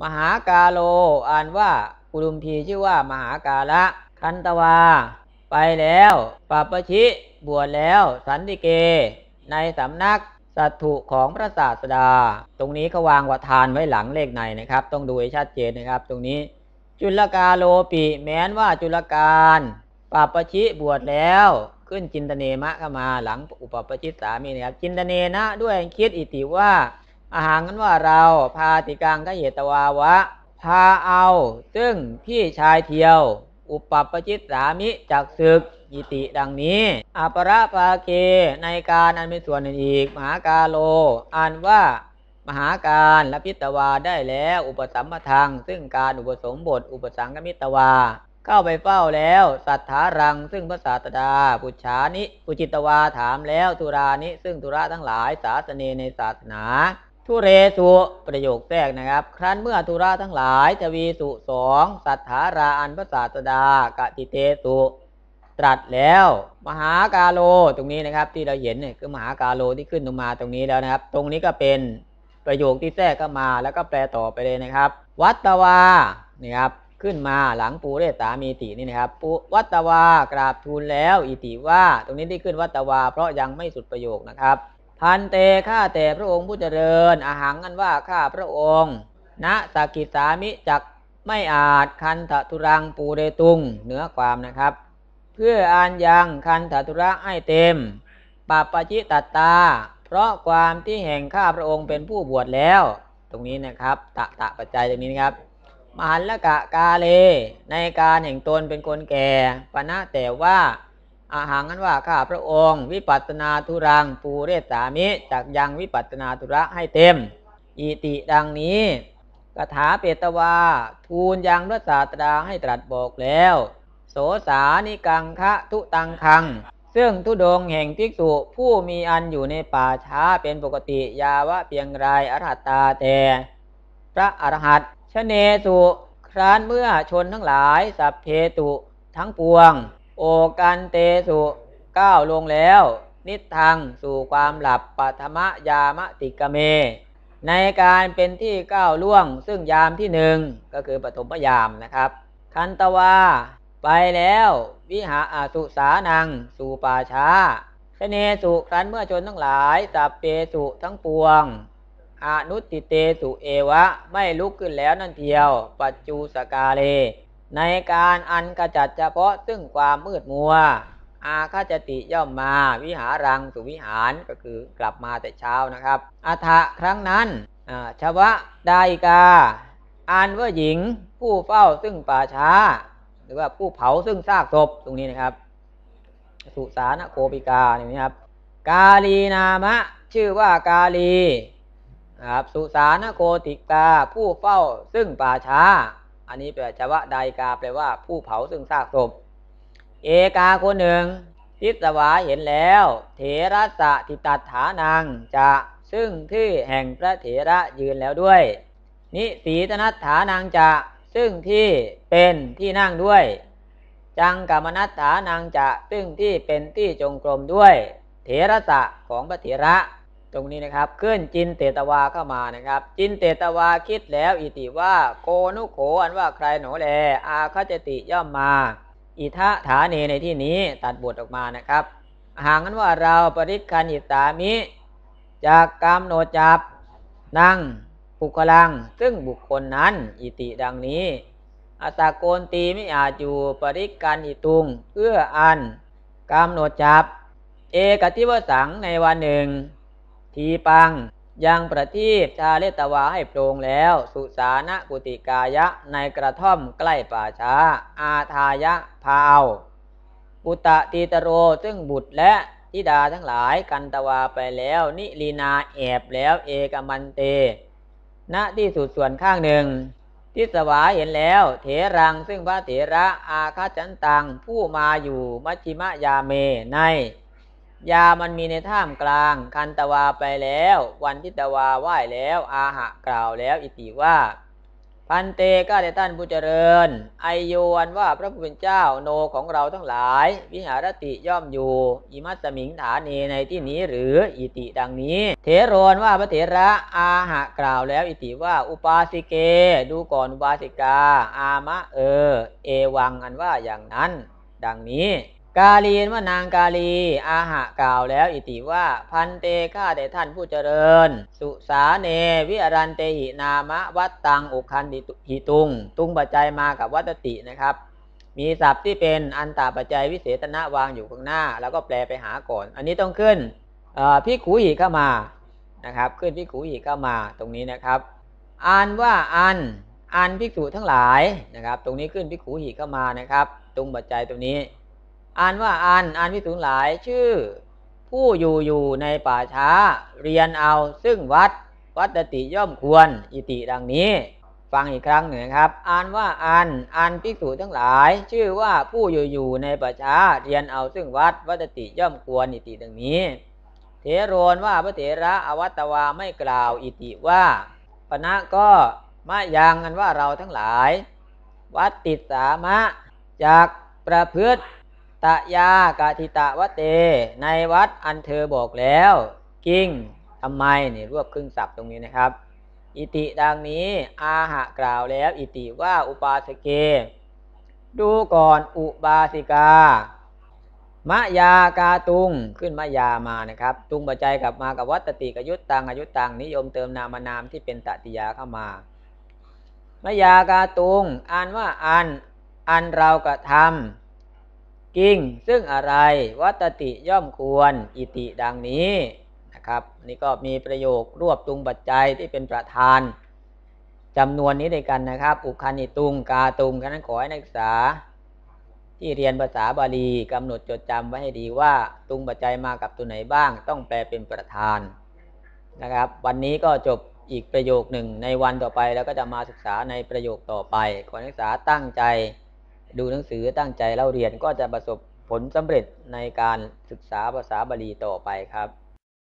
มหากาโล อ่านว่ากุลุมพีชื่อว่ามหากาละคันตวา ไปแล้วปัปปชิบวชแล้ว สันติเก ในสำนักสัตถุของพระศาสดา ตรงนี้เขาวางวัทานไว้หลังเลขในนะครับ ต้องดูให้ชัดเจนนะครับ ตรงนี้ จุลกาโลปิแม้นว่าจุลการปัปปชิบวชแล้วขึ้นจินตเนมะเข้ามาหลังอุปปชิตสามีนะครับจินตเนนะด้วยคิดอิติว่า อาหารนั้นว่าเราพาติกังกเหตวาวะ พาเอาซึ่งพี่ชายเทียว อุปปชิตสามิจากศึกอิติดังนี้อปราภาเคในการอันเป็นส่วนหนึ่งอีก มหากาโลอ่านว่ามหาการและพิตวาได้แล้วอุปสัมมทังซึ่งการอุปสมบท อุปสังกมิตวา เข้าไปเฝ้าแล้ว สัทธารัง ซึ่งพระศาสดาปุชานิปุจิตวาถามแล้วทุรานิซึ่งทุระทั้งหลายศาสเนในศาสนา ทุเรสุประโยคแรกนะครับ ครั้นเมื่อทุระทั้งหลายทวีสุสองสัทธาราอันพระศาสดากติเตสุตรัสแล้ว มหากาโลตรงนี้นะครับ ที่เราเห็นเนี่ยคือมหากาโลที่ขึ้นลงมาตรงนี้แล้วนะครับ ตรงนี้ก็เป็นประโยคที่แทรกเข้ามาแล้วก็แปลต่อไปเลยนะครับ วัตวานี่ครับขึ้นมาหลังปูเรสามีตินี่นะครับปูวัตวากราบทูลแล้ว อิติว่า ตรงนี้ที่ขึ้นวัตวา เพราะยังไม่สุดประโยคนะครับ พันเตข้าแต่พระองค์ผู้เจริญอาหารกันว่าข้าพระองค์ณสกิสามิจักไม่อาจคันททุรังปูเรตุงเหนือความนะครับ เพื่ออ่านยังคันถตุระให้เต็มปัปปจิตตตา เพราะความที่แห่งข้าพระองค์เป็นผู้บวชแล้ว ตรงนี้นะครับ ตะตะปัจจัยตรงนี้นะครับ มหันละกะกาเล ในการแห่งตนเป็นคนแก่ปณะแต่ว่า อาหารนั้นว่าข้าพระองค์ วิปัสสนาทุรังปูเรศสามิจากยังวิปัสสนาทุระให้เต็ม อิติดังนี้กถาเปตวา ทูลยังพระศาสดาให้ตรัสบอกแล้ว โสสานิกังคะทุตังคัง ซึ่งทุดงแห่งภิกษุผู้มีอันอยู่ในป่าช้าเป็นปกติยาวะเพียงไรอรหัตตาแต่พระอรหัตชเนสุครานเมื่อชนทั้งหลายสัพเพตุทั้งปวง โอกันเตสุก้าวลงแล้ว นิทางสู่ความหลับปัทมยามติกเม ในการเป็นที่ก้าวล่วง ซึ่งยามที่หนึ่งก็คือปฐมยามนะครับ คันตวาไปแล้ว วิหาอาสุสานัง สู่ป่าช้าชเนสุครันเมื่อชนทั้งหลายสัพเพสุทั้งปวงอนุติเตสุเอวะ ไม่ลุกขึ้นแล้วนั่นเทียว ปัจจุสกาเล ในการอันกระจัดเฉพาะซึ่งความมืดมัว อาคาจติย่อมมาวิหารังสุวิหารก็คือกลับมาแต่เช้านะครับอัฐะครั้งนั้นชวะดาอิกาอ่านว่าหญิงผู้เฝ้าซึ่งป่าช้า หรือว่าผู้เผาซึ่งซากศพตรงนี้นะครับ สุสานโคปิกาอย่างนี้ครับ กาลีนามะ ชื่อว่ากาลีครับสุสานโคติกาผู้เฝ้าซึ่งป่าช้า อันนี้แปลชวะดากาแปลว่าผู้เผาซึ่งซากศพ เอกาคนหนึ่งทิสวาเห็นแล้ว เถระสะทิตัดฐานังจะซึ่งที่แห่งพระเถระยืนแล้วด้วย นิสีตนัตฐานังจะซึ่งที่เป็นที่นั่งด้วย จังกรรมนัตฐานังจะซึ่งที่เป็นที่จงกรมด้วย เถระสะของพระเถระ ตรงนี้นะครับขึ้นจินเตตวาเข้ามานะครับ จินเตตวาคิดแล้ว อิติว่าโกนุโขอันว่าใครหนอแล อาคจติย่อมมา อิทะฐาเนในที่นี้ตัดบทออกมานะครับหางนั้นว่าเราปริคันอิสามิ จากกรรมโนจับนั่งบุคลัง ซึ่งบุคคลนั้น อิติดังนี้อาสาโกนตีไม่อาจอยู่ปริกันอิตุงเพื่ออันกำหนจับ เอกทิวสังในวันหนึ่ง ทีปัง ยังประทีปชาเลตวาให้โปรงแล้ว สุสานะกุติกายะในกระท่อมใกล้ป่าช้า อาทายะพาวปุตตะตีตโรซึ่งบุตรและทิดาทั้งหลายกันตวาไปแล้ว นิลีนาแอบแล้วเอกมันเต ณที่สุดส่วนข้างหนึ่งทิสวาเห็นแล้ว เถรังซึ่งพระเถระอาคาจันตังผู้มาอยู่มัชชิมยาเมใน ยามันมีในท่ามกลาง คันตวาไปแล้ว วันทิตวาไหว้แล้ว อาหะกล่าวแล้วอิติว่า พันเตก็ได้ท่านผู้เจริญ ไอโยนว่าพระผู้เป็นเจ้าโนของเราทั้งหลาย วิหารติย่อมอยู่ อิมัสมิงฐานีในที่นี้หรืออิติดังนี้ เถโรนว่าพระเถระอาหะกล่าวแล้วอิติว่าอุปาสิเก ดูก่อนอุบาสิกา อามะเออ เอวังอันว่าอย่างนั้น ดังนี้ กาลีนว่านางกาลี อาหะกล่าวแล้วอิติว่าพันเตข้าแต่ท่านผู้เจริญ สุสาเน วิอรันเตหินามะ วัตตังอุคันติหิตุง ตุงปัจจัยมากับวัตตินะครับ มีศัพท์ที่เป็นอันตาปัจจัยวิเศษณะวางอยู่ข้างหน้า แล้วก็แปลไปหาก่อน อันนี้ต้องขึ้นเอ่ขูหิเข้ามานะครับ ขึ้นพิขูหิเข้ามาตรงนี้นะครับอ่านว่าอันอันภิกษุทั้งหลายนะครับ ตรงนี้ขึ้นพิขูหิเข้ามานะครับ ตรงปัจจัยตรงนี้ อ่านว่าอันอันภิกษุทั้งหลายชื่อ ผู้อยู่อยู่ในป่าช้า เรียนเอาซึ่งวัดวัดติย่อมควรอิติดังนี้ ฟังอีกครั้งหนึ่งครับ อ่านว่าอันอันภิกษุทั้งหลาย ชื่อว่าผู้อยู่อยู่ในป่าช้า เรียนเอาซึ่งวัดวัดติย่อมควรอิติดังนี้เถโรนว่าพระเถระอวัตตวาไม่กล่าวอิติว่าปณะก็มายังกันว่าเราทั้งหลาย วัดติดสามะจากประพฤติ ตะยากาทิตะวะเต ในวัดอันเธอบอกแล้ว กิ้งทำไมนี่รวบครึ่งศัพท์ตรงนี้นะครับ อิติดังนี้ อาหะกล่าวแล้ว อิติว่าอุปาสเก ดูก่อนอุบาสิกามะยากาตุงขึ้นมะยามานะครับ ตุงปัจจัยกลับมากับวัตติกยุตตังอายุตังนิยมเติมนามนามที่เป็นตติยาเข้ามามะยากาตุงอ่านว่าอันอันเรากระทำ กิ่งซึ่งอะไรวัตติย่อมควรอิติดังนี้นะครับนี่ก็มีประโยครวบตุงปัจจัยที่เป็นประธานจำนวนนี้ด้วยกันนะครับ อุคานิตุงกาตุงฉะนั้นขอให้นักศึกษา ที่เรียนภาษาบาลีกำหนดจดจำไว้ให้ดีว่า ตุงปัจจัยมากับตัวไหนบ้าง ต้องแปลเป็นประธานนะครับ วันนี้ก็จบอีกประโยคหนึ่งในวันต่อไปแล้วก็จะมาศึกษาในประโยคต่อไปขอนักศึกษาตั้งใจ ดูหนังสือตั้งใจเล่าเรียนก็จะประสบผลสำเร็จในการศึกษาภาษาบาลีต่อไปครับ